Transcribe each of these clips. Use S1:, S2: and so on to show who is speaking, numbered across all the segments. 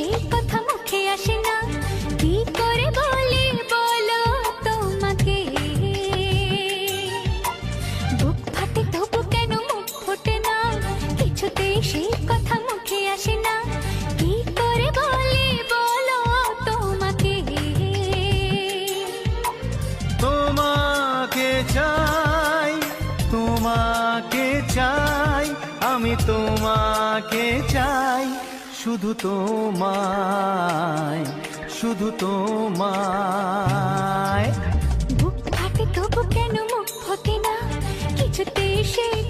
S1: সে কথা মুখে আসে না। কি করে বলি বলো তোমাকে?
S2: বুক ফাটে, তবু কেন মুখ না? কিছুতেই সে কথা মুখে
S1: আসে না। কি করে বলি বলো তোমাকে? তোমাকে চাই তোমাকে চাই, আমি তোমাকে চাই। শুধু তোমায় শুধু তোমায়। বুক ফাটে তবু কেন মুখ ফোটে না? কিছুতে সেই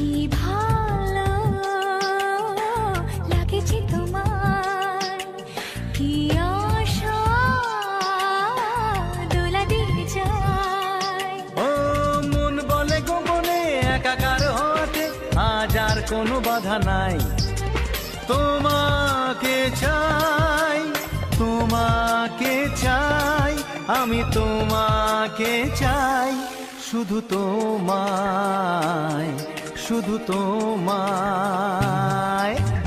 S1: কি ভালো তোমার? কি আশা দোলা
S2: ও, মন বলে গোপনে একাকার হতে আর কোনো বাধা নাই। তোমাকে চাই তোমাকে চাই, আমি তোমাকে চাই, শুধু তোমায়। শুধু তোমায়।